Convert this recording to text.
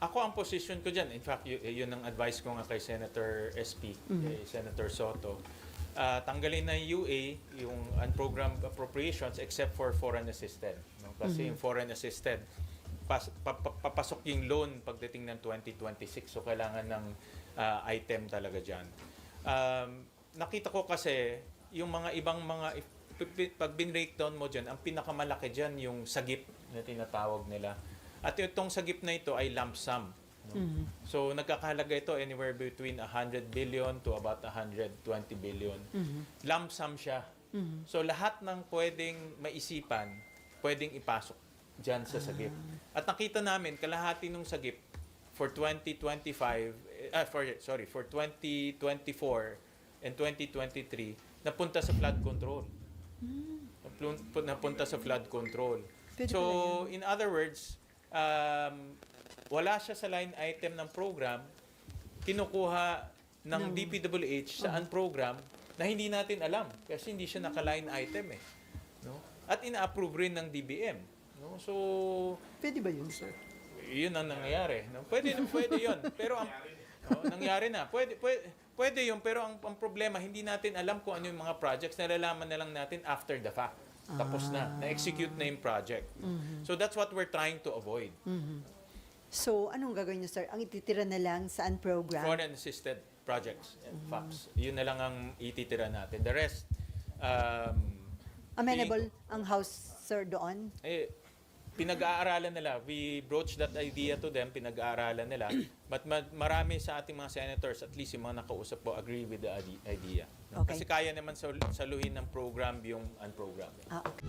Ako ang position ko dyan, in fact, yun ang advice ko nga kay Senator SP, kay Senator Soto. Ah, tanggalin na yung UA, yung unprogrammed appropriations, except for foreign assisted. No? Kasi yung foreign assisted, pas, pa- pa- papasok yung loan pagdating ng 2026. So, kailangan ng ah, item talaga dyan. Um, nakita ko kasi, yung mga ibang mga, pag bin-breakdown mo dyan, ang pinakamalaki dyan yung sagip na tinatawag nila. At itong sagip na ito ay lump sum. no? So, nagkakahalaga ito anywhere between 100 billion to about 120 billion. Lump sum siya. So, lahat ng pwedeng maisipan, pwedeng ipasok dyan sa sagip. At nakita namin, kalahati ng sagip for 2025, eh, ah, for, sorry, for 2024 and 2023, napunta sa flood control. Pu- Napunta sa flood control. So, in other words, um, wala siya sa line item ng program, kinukuha ng Ng- DPWH sa program na hindi natin alam kasi hindi siya naka-line item eh. No? At ina-approve rin ng DBM. No? So, Pwede ba yun, sir? yun ang nangyayari. No? Pwede, pwede yun. Pero ang, oh, nangyari na. Pwede, pwede, pwede yun, pero ang, ang problema, hindi natin alam kung ano yung mga projects. Nalalaman na lang natin after the fact. Tapos na. Na-execute na yung project. So that's what we're trying to avoid. So, anong gagawin niyo, sir? Ang ititira na lang saan program? Foreign assisted projects and FAPs. Yun na lang ang ititira natin. The rest, um, Amenable ang House, sir, doon? eh, pinag-aaralan nila. We broached that idea to them, pinag-aaralan nila. But ma- marami sa ating mga senators, at least yung mga nakausap po, agree with the ide- idea. Okay. Kasi kaya naman sal- saluhin ng program yung unprogrammed. Ah, okay.